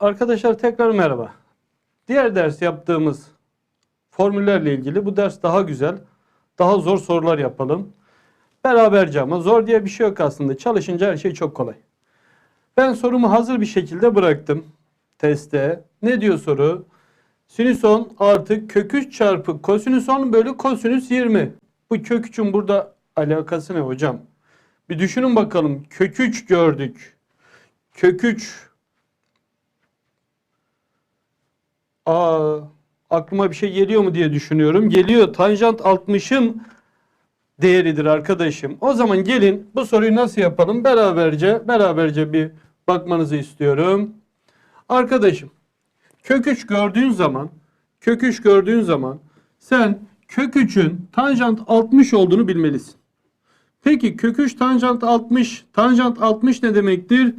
Arkadaşlar tekrar merhaba. Diğer ders yaptığımız formüllerle ilgili bu ders daha güzel, daha zor sorular yapalım. Beraberce ama zor diye bir şey yok aslında. Çalışınca her şey çok kolay. Ben sorumu hazır bir şekilde bıraktım teste. Ne diyor soru? Sinüs 10 artı kök 3 çarpı kosinüs 10 bölü kosinüs 20. Bu kök 3'ün burada alakası ne hocam? Bir düşünün bakalım. Kök 3 gördük. Kök 3 Aa, aklıma bir şey geliyor mu diye düşünüyorum. Geliyor. Tanjant 60'ın değeridir arkadaşım. O zaman gelin bu soruyu nasıl yapalım? Beraberce beraberce bir bakmanızı istiyorum. Arkadaşım kök 3 gördüğün zaman kök 3 gördüğün zaman sen kök 3'ün tanjant 60 olduğunu bilmelisin. Peki kök 3 tanjant 60 tanjant 60 ne demektir?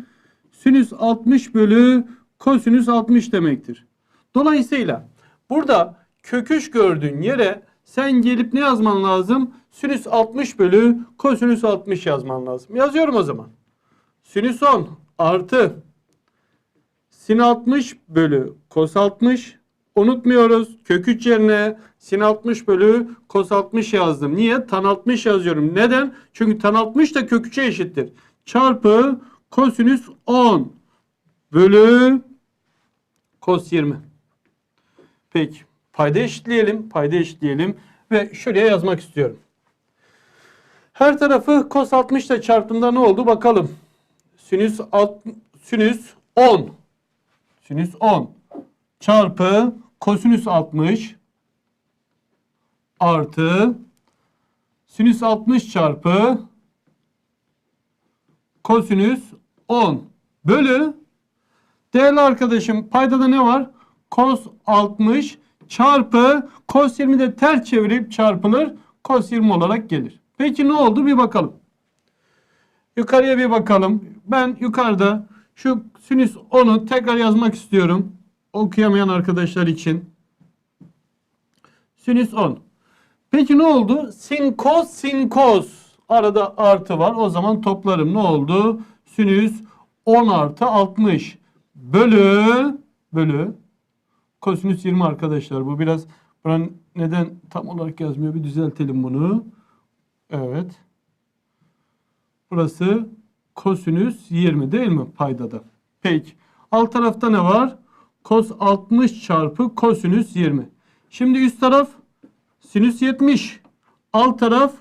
Sinüs 60 bölü kosinüs 60 demektir. Dolayısıyla burada kök 3 gördüğün yere sen gelip ne yazman lazım? Sinüs 60 bölü kosinüs 60 yazman lazım. Yazıyorum o zaman. Sinüs 10 artı sin 60 bölü kos 60 unutmuyoruz. Kök 3 yerine sin 60 bölü kos 60 yazdım. Niye? Tan 60 yazıyorum. Neden? Çünkü tan 60 da kök 3'e eşittir. Çarpı kosinüs 10 bölü kos 20. Peki. Payda eşitleyelim. Payda eşitleyelim. Ve şuraya yazmak istiyorum. Her tarafı cos 60 ile çarptığımda ne oldu bakalım. Sinüs, alt, sinüs 10. Sinüs 10 çarpı kosinüs 60 artı sinüs 60 çarpı kosinüs 10 bölü değerli arkadaşım paydada ne var? Cos 60 çarpı cos 20 de ters çevirip çarpılır. Cos 20 olarak gelir. Peki ne oldu bir bakalım. Yukarıya bir bakalım. Ben yukarıda şu sinüs 10'u tekrar yazmak istiyorum. Okuyamayan arkadaşlar için. Sinüs 10. Peki ne oldu? Sin cos sin cos. Arada artı var. O zaman toplarım. Ne oldu? Sinüs 10 artı 60 bölü bölü kosinüs 20 arkadaşlar. Bu biraz buranın neden tam olarak yazmıyor? Bir düzeltelim bunu. Evet. Burası kosinüs 20 değil mi paydada? Peki. Alt tarafta ne var? Kos 60 çarpı kosinüs 20. Şimdi üst taraf sinüs 70. Alt taraf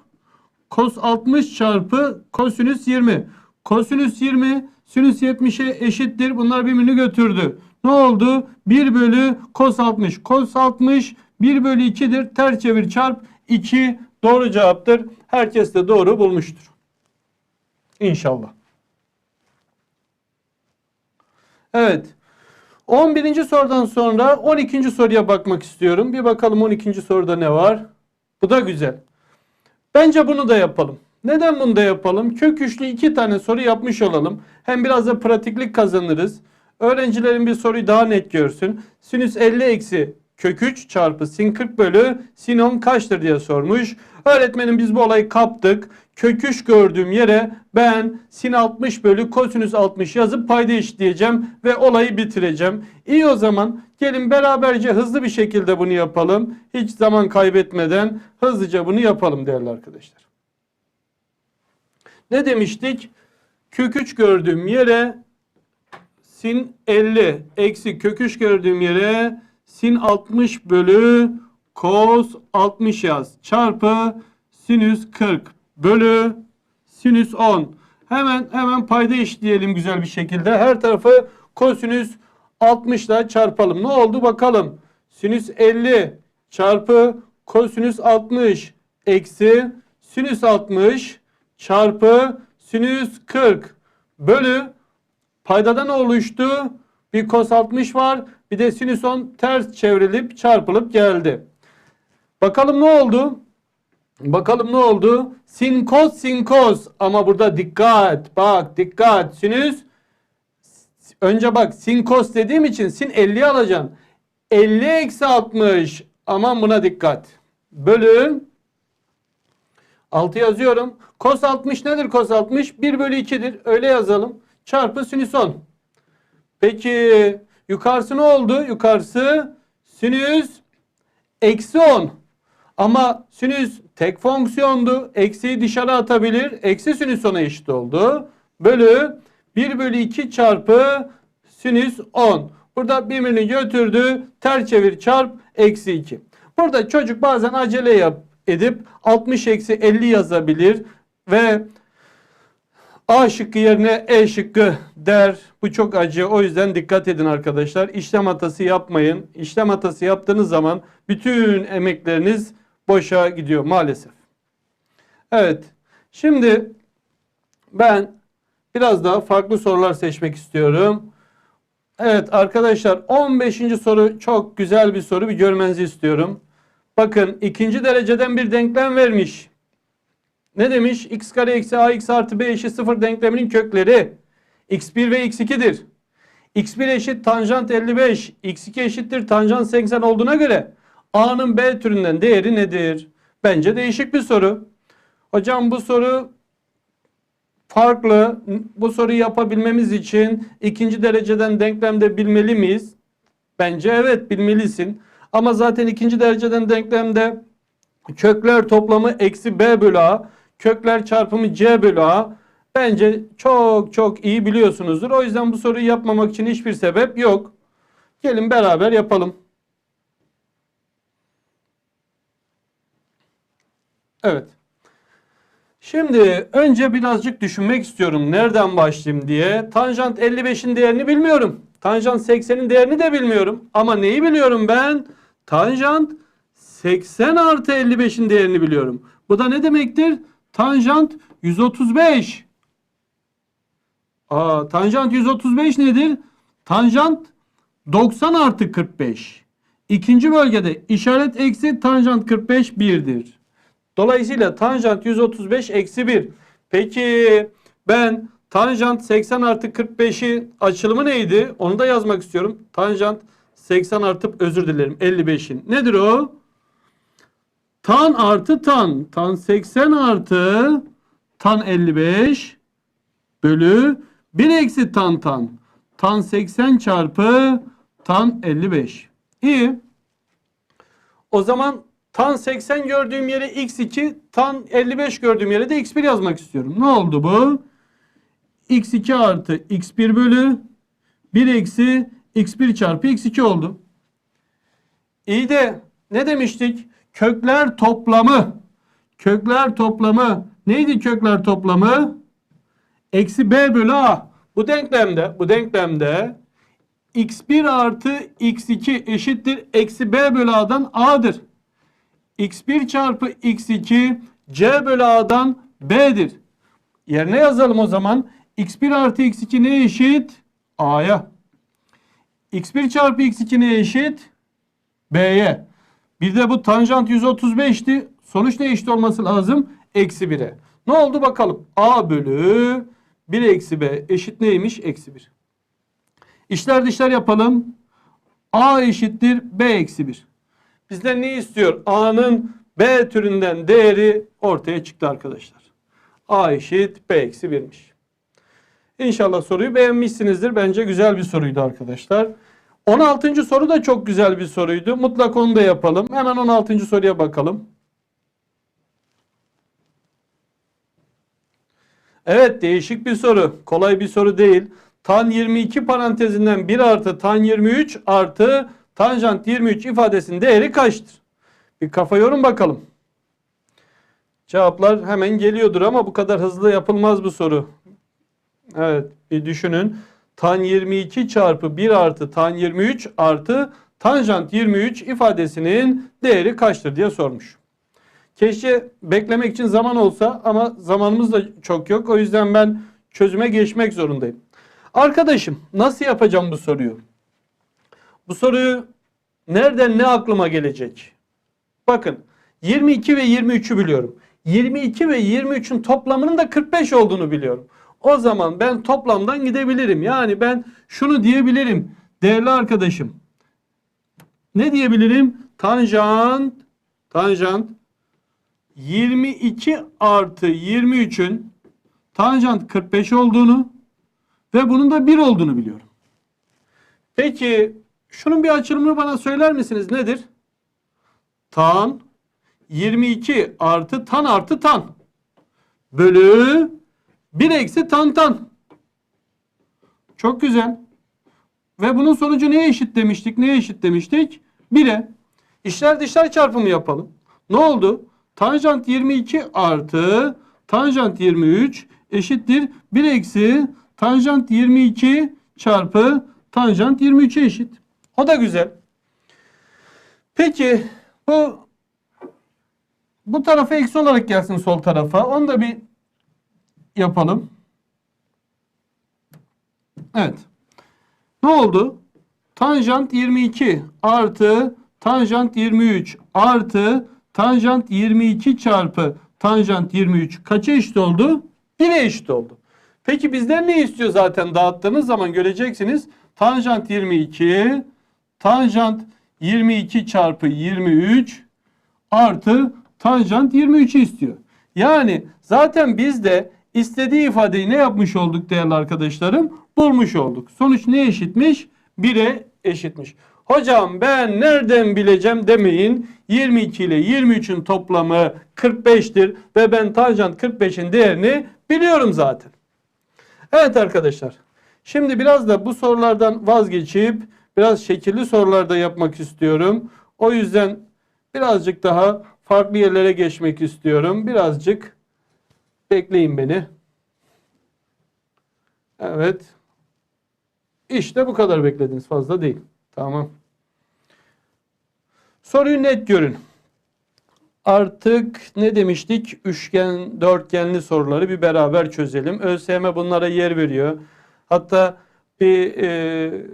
kos 60 çarpı kosinüs 20. Kosinüs 20 sinüs 70'e eşittir. Bunlar birbirini götürdü. Ne oldu? 1 bölü kos 60. Kos 60 1 bölü 2'dir. Ters çevir çarp 2 doğru cevaptır. Herkes de doğru bulmuştur. İnşallah. Evet. 11. sorudan sonra 12. soruya bakmak istiyorum. Bir bakalım 12. soruda ne var? Bu da güzel. Bence bunu da yapalım. Neden bunu da yapalım? Kök üçlü iki tane soru yapmış olalım. Hem biraz da pratiklik kazanırız. Öğrencilerin bir soruyu daha net görsün. Sinüs 50 eksi kök 3 çarpı sin 40 bölü sin 10 kaçtır diye sormuş. Öğretmenim biz bu olayı kaptık. Kök 3 gördüğüm yere ben sin 60 bölü kosinüs 60 yazıp payda eşitleyeceğim ve olayı bitireceğim. İyi o zaman gelin beraberce hızlı bir şekilde bunu yapalım. Hiç zaman kaybetmeden hızlıca bunu yapalım değerli arkadaşlar. Ne demiştik? Kök 3 gördüğüm yere sin 50 eksi kök 3 gördüğüm yere sin 60 bölü cos 60 yaz. Çarpı sinüs 40 bölü sinüs 10. Hemen hemen payda eşitleyelim güzel bir şekilde. Her tarafı kosinüs 60 ile çarpalım. Ne oldu bakalım. Sinüs 50 çarpı kosinüs 60 eksi sinüs 60 çarpı sinüs 40 bölü paydada ne oluştu? Bir kos 60 var. Bir de sinüs 10 ters çevrilip çarpılıp geldi. Bakalım ne oldu? Bakalım ne oldu? Sin kos sin kos. Ama burada dikkat. Bak dikkat. Sinüs önce bak sin kos dediğim için sin 50 alacaksın. 50 eksi 60. Aman buna dikkat. Bölü 6 yazıyorum. Kos 60 nedir kos 60? 1 bölü 2'dir. Öyle yazalım. Çarpı sinüs 10. Peki Yukarısı ne oldu? Yukarısı sinüs eksi 10. Ama sinüs tek fonksiyondu. Eksiyi dışarı atabilir. Eksi sinüs 10'a eşit oldu. Bölü 1 bölü 2 çarpı sinüs 10. Burada birbirini götürdü. Ters çevir çarp eksi 2. Burada çocuk bazen acele yap edip 60 eksi 50 yazabilir ve A şıkkı yerine E şıkkı der. Bu çok acı. O yüzden dikkat edin arkadaşlar. İşlem hatası yapmayın. İşlem hatası yaptığınız zaman bütün emekleriniz boşa gidiyor maalesef. Evet. Şimdi ben biraz daha farklı sorular seçmek istiyorum. Evet arkadaşlar 15. soru çok güzel bir soru bir görmenizi istiyorum. Bakın ikinci dereceden bir denklem vermiş. Ne demiş? x kare eksi ax artı b eşit 0 denkleminin kökleri x1 ve x2'dir. x1 eşit tanjant 55, x2 eşittir tanjant 80 olduğuna göre a'nın b türünden değeri nedir? Bence değişik bir soru. Hocam bu soru farklı. Bu soruyu yapabilmemiz için ikinci dereceden denklemde bilmeli miyiz? Bence evet bilmelisin. Ama zaten ikinci dereceden denklemde kökler toplamı eksi b bölü a, kökler çarpımı c bölü a. Bence çok çok iyi biliyorsunuzdur. O yüzden bu soruyu yapmamak için hiçbir sebep yok. Gelin beraber yapalım. Evet. Şimdi önce birazcık düşünmek istiyorum. Nereden başlayayım diye. Tanjant 55'in değerini bilmiyorum. Tanjant 80'in değerini de bilmiyorum. Ama neyi biliyorum ben? Tanjant 80 artı 55'in değerini biliyorum. Bu da ne demektir? Tanjant 135. Aa, tanjant 135 nedir? Tanjant 90 artı 45. İkinci bölgede işaret eksi tanjant 45 1'dir. Dolayısıyla tanjant 135 eksi 1. Peki ben tanjant 80 artı 45'i açılımı neydi? Onu da yazmak istiyorum. Tanjant 80 artı özür dilerim 55'in. Nedir o? Tan artı tan. Tan 80 artı tan 55 bölü 1 eksi tan tan. Tan 80 çarpı tan 55. İyi. O zaman tan 80 gördüğüm yere x2, tan 55 gördüğüm yere de x1 yazmak istiyorum. Ne oldu bu? x2 artı x1 bölü 1 eksi x1 çarpı x2 oldu. İyi de ne demiştik? Kökler toplamı. Kökler toplamı. Neydi kökler toplamı? Eksi b bölü a. Bu denklemde, bu denklemde x1 artı x2 eşittir eksi b bölü a'dan a'dır. x1 çarpı x2 c bölü a'dan b'dir. Yerine yazalım o zaman. x1 artı x2 ne eşit? a'ya. x1 çarpı x2 ne eşit? b'ye. Bir de bu tanjant 135'ti. Sonuç ne eşit olması lazım? Eksi 1'e. Ne oldu bakalım? a bölü 1 eksi b eşit neymiş? Eksi 1. İşler dışlar yapalım. a eşittir b eksi 1. Bizden ne istiyor? a'nın b türünden değeri ortaya çıktı arkadaşlar. a eşit b eksi 1'miş. İnşallah soruyu beğenmişsinizdir. Bence güzel bir soruydu arkadaşlar. 16. soru da çok güzel bir soruydu. Mutlak onu da yapalım. Hemen 16. soruya bakalım. Evet değişik bir soru. Kolay bir soru değil. Tan 22 parantezinden 1 artı tan 23 artı tanjant 23 ifadesinin değeri kaçtır? Bir kafa yorum bakalım. Cevaplar hemen geliyordur ama bu kadar hızlı yapılmaz bu soru. Evet bir düşünün. Tan 22 çarpı 1 artı tan 23 artı tanjant 23 ifadesinin değeri kaçtır diye sormuş. Keşke beklemek için zaman olsa ama zamanımız da çok yok. O yüzden ben çözüme geçmek zorundayım. Arkadaşım nasıl yapacağım bu soruyu? Bu soruyu nereden ne aklıma gelecek? Bakın 22 ve 23'ü biliyorum. 22 ve 23'ün toplamının da 45 olduğunu biliyorum. O zaman ben toplamdan gidebilirim. Yani ben şunu diyebilirim. Değerli arkadaşım. Ne diyebilirim? Tanjant tanjant 22 artı 23'ün tanjant 45 olduğunu ve bunun da 1 olduğunu biliyorum. Peki şunun bir açılımını bana söyler misiniz? Nedir? Tan 22 artı tan artı tan bölü 1 eksi tan tan. Çok güzel. Ve bunun sonucu neye eşit demiştik? Neye eşit demiştik? 1'e. İşler dışlar çarpımı yapalım. Ne oldu? Tanjant 22 artı tanjant 23 eşittir 1 eksi tanjant 22 çarpı tanjant 23'e eşit. O da güzel. Peki bu bu tarafa eksi olarak gelsin sol tarafa. Onu da bir yapalım. Evet. Ne oldu? Tanjant 22 artı tanjant 23 artı tanjant 22 çarpı tanjant 23 kaça eşit oldu? 1'e eşit oldu. Peki bizden ne istiyor zaten dağıttığınız zaman göreceksiniz. Tanjant 22 tanjant 22 çarpı 23 artı tanjant 23'ü istiyor. Yani zaten biz de istediği ifadeyi ne yapmış olduk değerli arkadaşlarım? Bulmuş olduk. Sonuç ne eşitmiş? 1'e eşitmiş. Hocam ben nereden bileceğim demeyin. 22 ile 23'ün toplamı 45'tir ve ben tanjant 45'in değerini biliyorum zaten. Evet arkadaşlar. Şimdi biraz da bu sorulardan vazgeçip biraz şekilli sorularda yapmak istiyorum. O yüzden birazcık daha farklı yerlere geçmek istiyorum. Birazcık bekleyin beni. Evet. İşte bu kadar beklediniz. Fazla değil. Tamam. Soruyu net görün. Artık ne demiştik? Üçgen, dörtgenli soruları bir beraber çözelim. ÖSYM bunlara yer veriyor. Hatta bir e,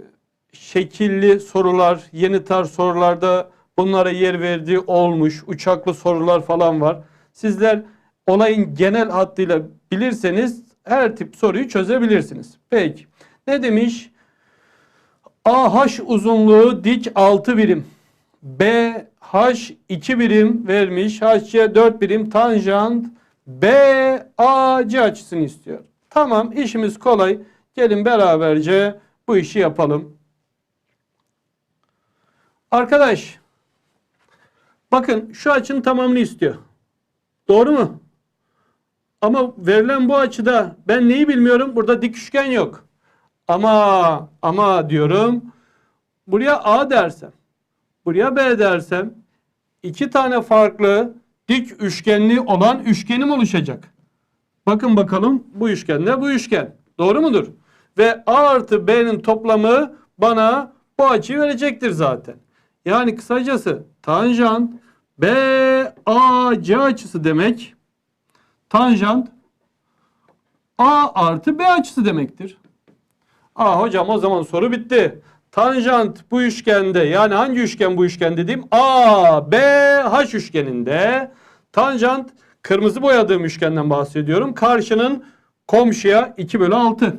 şekilli sorular, yeni tarz sorularda bunlara yer verdiği olmuş. Uçaklı sorular falan var. Sizler olayın genel hattıyla bilirseniz her tip soruyu çözebilirsiniz. Peki. Ne demiş? AH uzunluğu dik 6 birim. BH 2 birim vermiş. HC 4 birim tanjant BAC açısını istiyor. Tamam işimiz kolay. Gelin beraberce bu işi yapalım. Arkadaş bakın şu açının tamamını istiyor. Doğru mu? Ama verilen bu açıda ben neyi bilmiyorum? Burada dik üçgen yok. Ama ama diyorum buraya A dersem buraya B dersem iki tane farklı dik üçgenli olan üçgenim oluşacak. Bakın bakalım bu üçgenle bu üçgen. Doğru mudur? Ve A artı B'nin toplamı bana bu açıyı verecektir zaten. Yani kısacası tanjant BAC açısı demek tanjant A artı B açısı demektir. Aa hocam o zaman soru bitti. Tanjant bu üçgende yani hangi üçgen bu üçgen dediğim A, B, H üçgeninde tanjant kırmızı boyadığım üçgenden bahsediyorum. Karşının komşuya 2 bölü 6.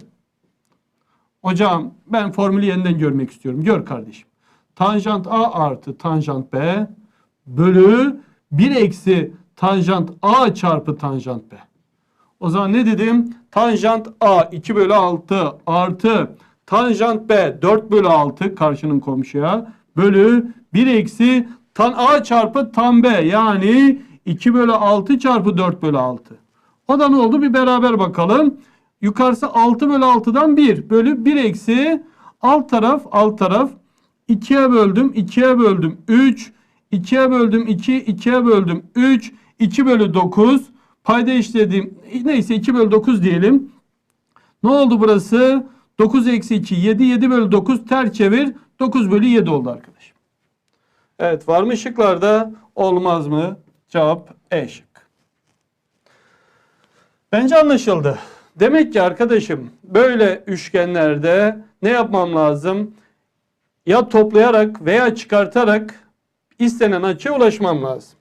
Hocam ben formülü yeniden görmek istiyorum. Gör kardeşim. Tanjant A artı tanjant B bölü 1 eksi tanjant A çarpı tanjant B. O zaman ne dedim? Tanjant A 2 bölü 6 artı tanjant B 4 bölü 6 karşının komşuya bölü 1 eksi tan A çarpı tan B yani 2 bölü 6 çarpı 4 bölü 6. O da ne oldu? Bir beraber bakalım. Yukarısı 6 bölü 6'dan 1 bölü 1 eksi alt taraf alt taraf 2'ye böldüm 2'ye böldüm 3 2'ye böldüm 2 2'ye böldüm 3 2 bölü 9 payda işlediğim neyse 2 bölü 9 diyelim. Ne oldu burası? 9 eksi 2 7 7 bölü 9 ter çevir 9 bölü 7 oldu arkadaşım. Evet var mı şıklarda olmaz mı? Cevap E şık. Bence anlaşıldı. Demek ki arkadaşım böyle üçgenlerde ne yapmam lazım? Ya toplayarak veya çıkartarak istenen açıya ulaşmam lazım.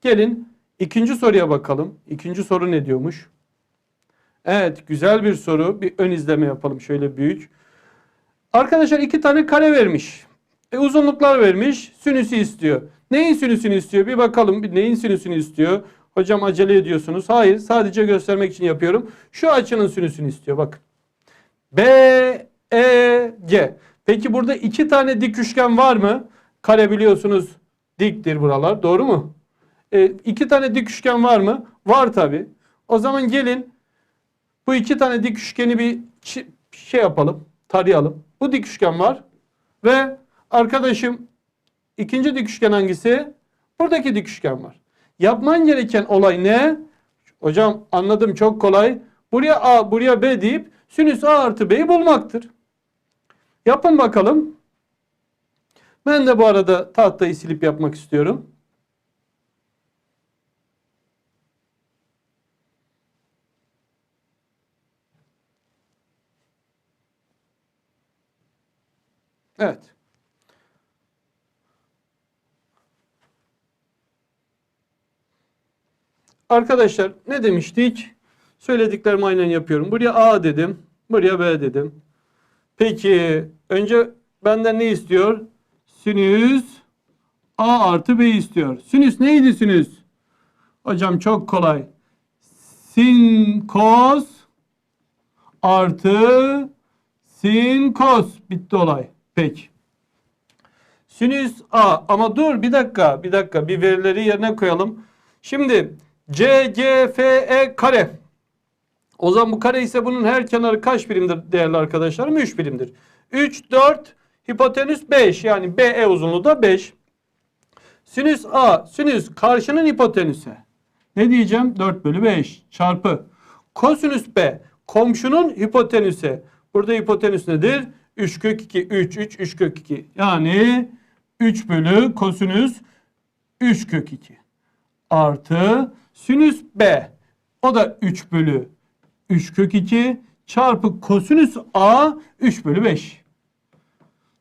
Gelin ikinci soruya bakalım. İkinci soru ne diyormuş? Evet güzel bir soru. Bir ön izleme yapalım şöyle büyük. Arkadaşlar iki tane kare vermiş. E, uzunluklar vermiş. Sinüsü istiyor. Neyin sinüsünü istiyor? Bir bakalım bir neyin sinüsünü istiyor. Hocam acele ediyorsunuz. Hayır sadece göstermek için yapıyorum. Şu açının sinüsünü istiyor bakın. B EG. Peki burada iki tane dik üçgen var mı? Kare biliyorsunuz diktir buralar. Doğru mu? E, iki tane dik üçgen var mı? Var tabi. O zaman gelin bu iki tane dik üçgeni bir şey yapalım. Tarayalım. Bu dik üçgen var. Ve arkadaşım ikinci dik üçgen hangisi? Buradaki dik üçgen var. Yapman gereken olay ne? Hocam anladım çok kolay. Buraya A, buraya B deyip sinüs A artı B'yi bulmaktır. Yapın bakalım. Ben de bu arada tahtayı silip yapmak istiyorum. Evet. Arkadaşlar ne demiştik? Söylediklerimi aynen yapıyorum. Buraya A dedim. Buraya B dedim. Peki önce benden ne istiyor? Sinüs A artı B istiyor. Sinüs neydi sinüs? Hocam çok kolay. Sin kos artı sin kos. Bitti olay. Peki. Sinüs A ama dur bir dakika bir dakika bir verileri yerine koyalım. Şimdi C, G, F, E kare. O zaman bu kare ise bunun her kenarı kaç birimdir değerli arkadaşlarım? 3 birimdir. 3, 4, hipotenüs 5 yani BE uzunluğu da 5. Sinüs A, sinüs karşının hipotenüse. Ne diyeceğim? 4 bölü 5 çarpı. Kosinüs B, komşunun hipotenüse. Burada hipotenüs nedir? 3 kök 2, 3, 3, 3 kök 2. Yani 3 bölü kosinüs 3 kök 2 artı sinüs B. O da 3 bölü 3 kök 2 çarpı kosinüs A 3 bölü 5.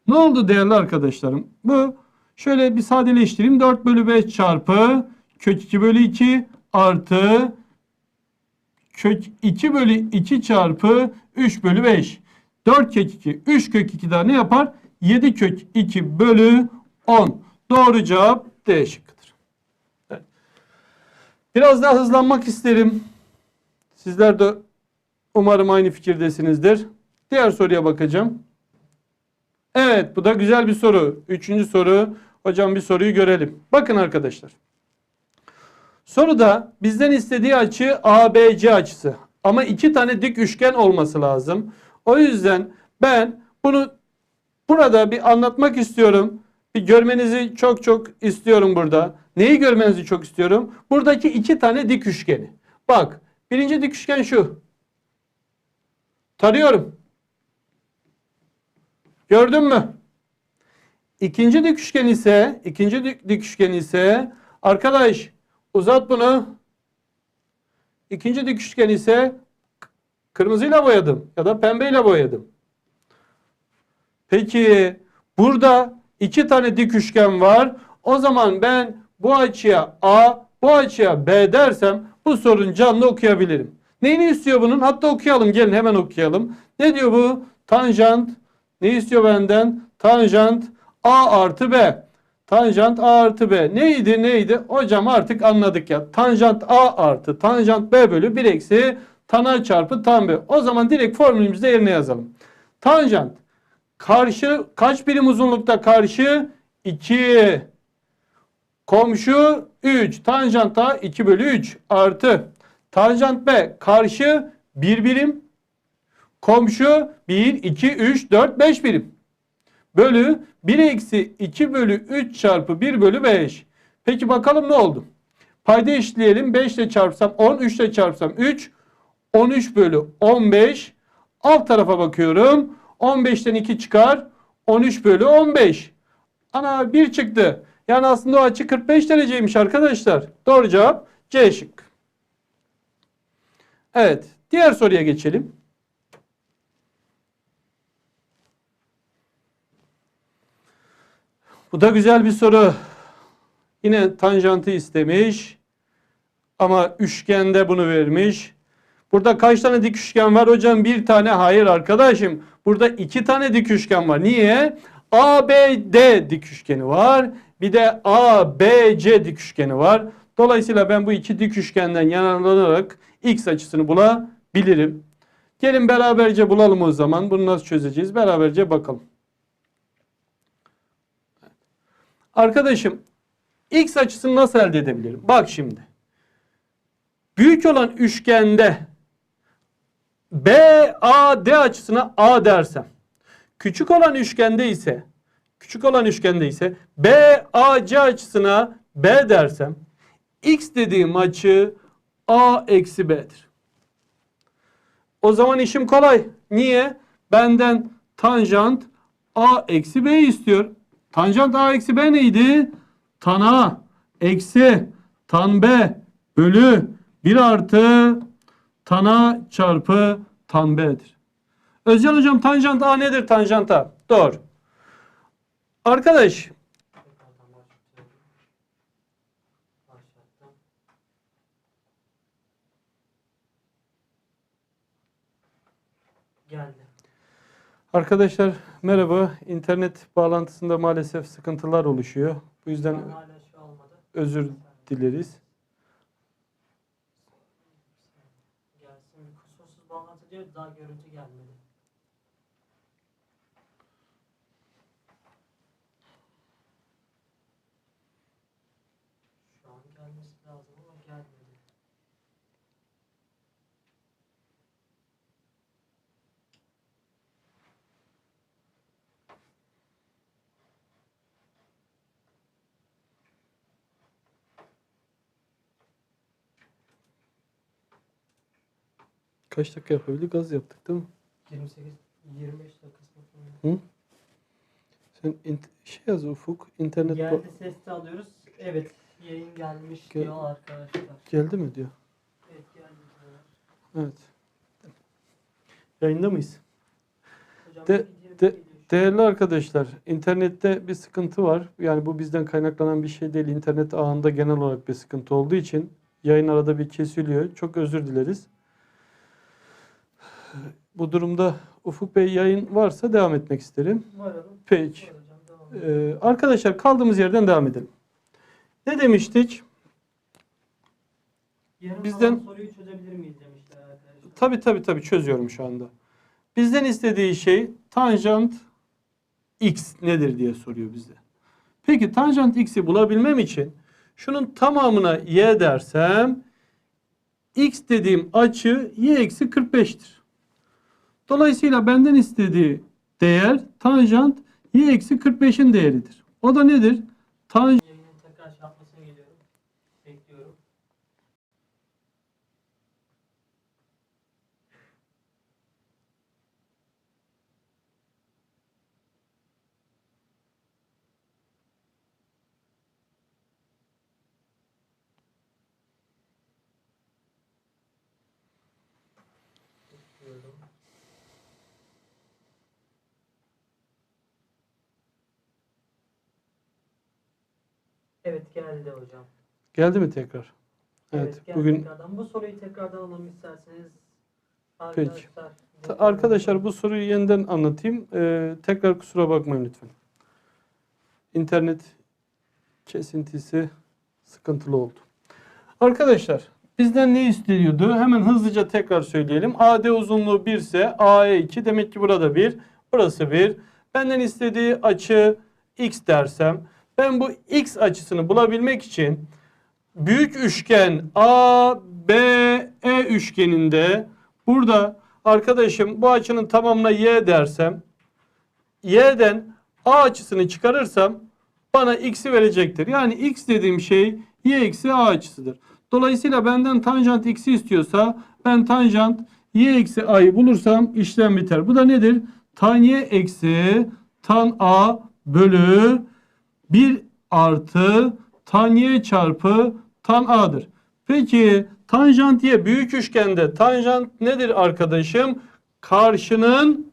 Ne oldu değerli arkadaşlarım? Bu şöyle bir sadeleştireyim. 4 bölü 5 çarpı kök 2 bölü 2 artı kök 2 bölü 2 çarpı 3 bölü 5. 4 kök 2, 3 kök 2 daha ne yapar? 7 kök 2 bölü 10. Doğru cevap D şıkkıdır. Biraz daha hızlanmak isterim. Sizler de umarım aynı fikirdesinizdir. Diğer soruya bakacağım. Evet bu da güzel bir soru. Üçüncü soru. Hocam bir soruyu görelim. Bakın arkadaşlar. Soruda bizden istediği açı ABC açısı. Ama iki tane dik üçgen olması lazım. O yüzden ben bunu burada bir anlatmak istiyorum. Bir görmenizi çok çok istiyorum burada. Neyi görmenizi çok istiyorum? Buradaki iki tane dik üçgeni. Bak birinci dik üçgen şu. Tarıyorum. Gördün mü? İkinci dik üçgen ise, ikinci dik, dik üçgen ise arkadaş uzat bunu. İkinci dik üçgen ise kırmızıyla boyadım ya da pembeyle boyadım. Peki burada iki tane dik üçgen var. O zaman ben bu açıya A, bu açıya B dersem bu sorun canlı okuyabilirim. Neyini istiyor bunun? Hatta okuyalım. Gelin hemen okuyalım. Ne diyor bu? Tanjant. Ne istiyor benden? Tanjant A artı B. Tanjant A artı B. Neydi neydi? Hocam artık anladık ya. Tanjant A artı tanjant B bölü 1 eksi tan A çarpı tan B. O zaman direkt formülümüzü de yerine yazalım. Tanjant karşı kaç birim uzunlukta karşı? 2. Komşu 3. Tanjant A 2 bölü 3 artı tanjant B karşı 1 birim. Komşu 1, 2, 3, 4, 5 birim. Bölü 1 eksi 2 bölü 3 çarpı 1 bölü 5. Peki bakalım ne oldu? Payda eşitleyelim. 5 ile çarpsam 10, 3 ile çarpsam 3. 13 bölü 15. Alt tarafa bakıyorum. 15'ten 2 çıkar. 13 bölü 15. Ana 1 çıktı. Yani aslında o açı 45 dereceymiş arkadaşlar. Doğru cevap C şık. Evet. Diğer soruya geçelim. Bu da güzel bir soru. Yine tanjantı istemiş. Ama üçgende bunu vermiş. Burada kaç tane dik üçgen var hocam? Bir tane. Hayır arkadaşım. Burada iki tane dik üçgen var. Niye? ABD dik üçgeni var. Bir de ABC dik üçgeni var. Dolayısıyla ben bu iki dik üçgenden yararlanarak x açısını bulabilirim. Gelin beraberce bulalım o zaman. Bunu nasıl çözeceğiz? Beraberce bakalım. Arkadaşım x açısını nasıl elde edebilirim? Bak şimdi. Büyük olan üçgende BAD açısına A dersem. Küçük olan üçgende ise küçük olan üçgende ise BAC açısına B dersem x dediğim açı A eksi B'dir. O zaman işim kolay. Niye? Benden tanjant A eksi B istiyor. Tanjant A eksi B neydi? Tan A eksi tan B bölü 1 artı tan A çarpı tan B'dir. Özcan hocam tanjant A nedir tanjant A? Doğru. Arkadaş. Geldi. Arkadaşlar merhaba. İnternet bağlantısında maalesef sıkıntılar oluşuyor. Bu yüzden özür dileriz. Gelsin. Kusursuz bağlantı diyor daha görüntü gelmedi. Şu an gelmesi lazım ama gelmedi. Kaç dakika yapabildik? Gaz yaptık değil mi? 28 25 dakikasını. Hı? Sen int- şey yaz Ufuk. internet ba- Geldi ses de alıyoruz. Evet yayın gelmiş Gel- diyor arkadaşlar. geldi mi diyor. Evet geldi diyorlar. Evet. Yayında mıyız? Hocam De- video de- geliyor şu an. Değerli arkadaşlar, internette bir sıkıntı var. Yani bu bizden kaynaklanan bir şey değil. İnternet ağında genel olarak bir sıkıntı olduğu için yayın arada bir kesiliyor. Çok özür dileriz. Bu durumda Ufuk Bey yayın varsa devam etmek isterim. Varalım. Peki. Var. Ee, arkadaşlar kaldığımız yerden devam edelim. Ne demiştik? Yarım bizden- soruyu çözebilir miyiz demişler arkadaşlar. Tabi tabi tabi çözüyorum şu anda. Bizden istediği şey tanjant x nedir diye soruyor bize. Peki tanjant x'i bulabilmem için şunun tamamına y dersem x dediğim açı y eksi 45'tir. Dolayısıyla benden istediği değer tanjant y eksi 45'in değeridir. O da nedir? Tanjant Evet geldi hocam. geldi mi tekrar? Evet, geldi bugün tekrardan. Bu soruyu tekrardan alalım isterseniz. Peki. Arkadaşlar, Ta- Arkadaşlar bu soruyu yeniden anlatayım. Ee, tekrar kusura bakmayın lütfen. İnternet kesintisi sıkıntılı oldu. Arkadaşlar bizden ne isteniyordu? Hemen hızlıca tekrar söyleyelim. AD uzunluğu 1 ise AE 2 demek ki burada 1. Burası 1. Benden istediği açı x dersem ben bu x açısını bulabilmek için büyük üçgen ABE üçgeninde burada arkadaşım bu açının tamamına y dersem y'den a açısını çıkarırsam bana x'i verecektir. Yani x dediğim şey y eksi a açısıdır. Dolayısıyla benden tanjant x'i istiyorsa ben tanjant y eksi a'yı bulursam işlem biter. Bu da nedir? Tan y eksi tan a bölü 1 artı tan y çarpı tan a'dır. Peki tanjant y büyük üçgende tanjant nedir arkadaşım? Karşının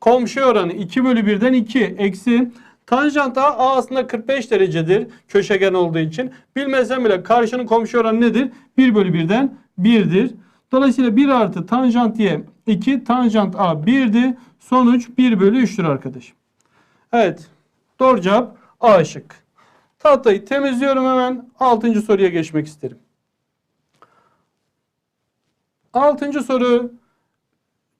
komşu oranı 2 bölü 1'den 2 eksi tanjant a, a aslında 45 derecedir köşegen olduğu için. Bilmesem bile karşının komşu oranı nedir? 1 bölü 1'den 1'dir. Dolayısıyla 1 artı tanjant y 2 tanjant a 1'di. Sonuç 1 bölü 3'tür arkadaşım. Evet. Doğru cevap A şık. Tahtayı temizliyorum hemen. 6. soruya geçmek isterim. Altıncı soru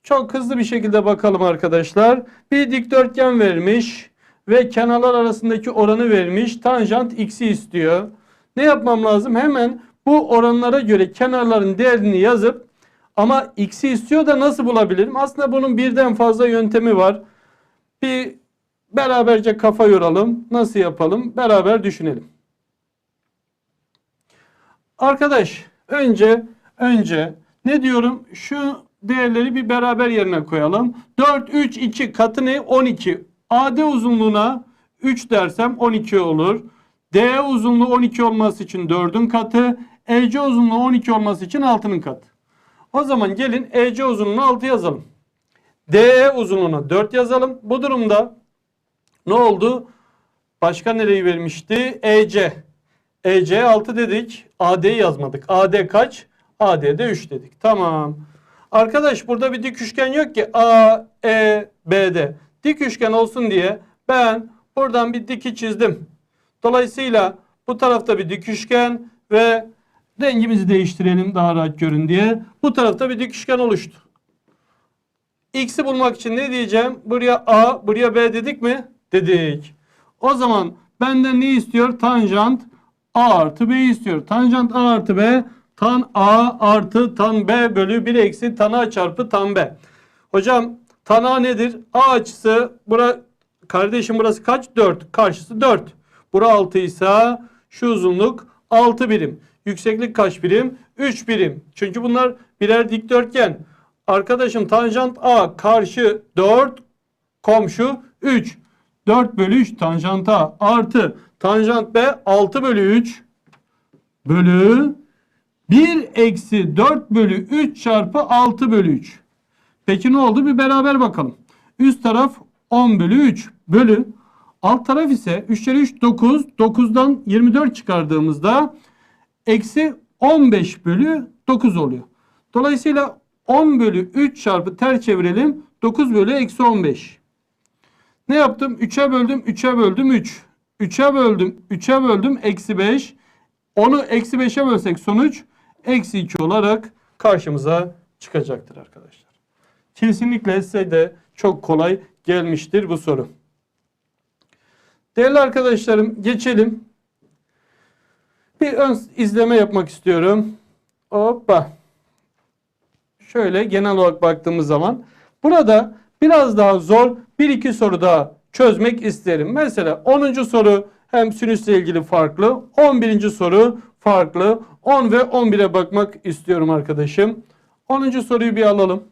Çok hızlı bir şekilde bakalım arkadaşlar. Bir dikdörtgen vermiş ve kenarlar arasındaki oranı vermiş. Tanjant x'i istiyor. Ne yapmam lazım? Hemen bu oranlara göre kenarların değerini yazıp ama x'i istiyor da nasıl bulabilirim? Aslında bunun birden fazla yöntemi var. Bir beraberce kafa yoralım. Nasıl yapalım? Beraber düşünelim. Arkadaş önce önce ne diyorum? Şu değerleri bir beraber yerine koyalım. 4 3 2 katı ne? 12. AD uzunluğuna 3 dersem 12 olur. D uzunluğu 12 olması için 4'ün katı. EC uzunluğu 12 olması için 6'nın katı. O zaman gelin EC uzunluğunu 6 yazalım. DE uzunluğuna 4 yazalım. Bu durumda ne oldu? Başka nereyi vermişti? EC. EC 6 dedik. AD'yi yazmadık. AD kaç? AD'de 3 dedik. Tamam. Arkadaş burada bir dik üçgen yok ki. A, E, B'de. Dik üçgen olsun diye ben buradan bir diki çizdim. Dolayısıyla bu tarafta bir dik üçgen ve rengimizi değiştirelim daha rahat görün diye. Bu tarafta bir dik üçgen oluştu. X'i bulmak için ne diyeceğim? Buraya A, buraya B dedik mi? Dedik. O zaman benden ne istiyor? Tanjant A artı B istiyor. Tanjant A artı B tan A artı tan B bölü 1 eksi tan A çarpı tan B. Hocam tan A nedir? A açısı bura kardeşim burası kaç? 4. Karşısı 4. Bura 6 ise şu uzunluk 6 birim. Yükseklik kaç birim? 3 birim. Çünkü bunlar birer dikdörtgen. Arkadaşım tanjant A karşı 4 komşu 3. 4 bölü 3 tanjant A artı tanjant B 6 bölü 3 bölü 1 eksi 4 bölü 3 çarpı 6 bölü 3. Peki ne oldu? Bir beraber bakalım. Üst taraf 10 bölü 3 bölü alt taraf ise 3 kere 3 9. 9'dan 24 çıkardığımızda eksi 15 bölü 9 oluyor. Dolayısıyla 10 bölü 3 çarpı ters çevirelim. 9 bölü eksi 15. Ne yaptım? 3'e böldüm, 3'e böldüm 3. 3'e böldüm, 3'e böldüm eksi 5. Onu eksi 5'e bölsek sonuç eksi 2 olarak karşımıza çıkacaktır arkadaşlar. Kesinlikle size de çok kolay gelmiştir bu soru. Değerli arkadaşlarım geçelim. Bir ön izleme yapmak istiyorum. Hoppa. Şöyle genel olarak baktığımız zaman burada biraz daha zor bir iki soru daha çözmek isterim. Mesela 10. soru hem sinüsle ilgili farklı. 11. soru farklı. 10 ve 11'e bakmak istiyorum arkadaşım. 10. soruyu bir alalım.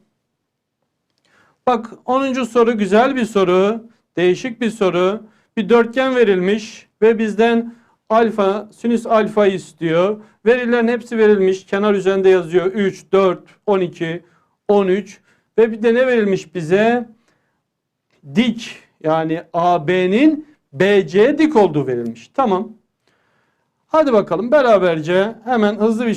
Bak 10. soru güzel bir soru. Değişik bir soru. Bir dörtgen verilmiş ve bizden alfa, sinüs alfa istiyor. Verilerin hepsi verilmiş. Kenar üzerinde yazıyor. 3, 4, 12, 13 ve bir de ne verilmiş bize? Dik yani AB'nin BC dik olduğu verilmiş. Tamam. Hadi bakalım beraberce hemen hızlı bir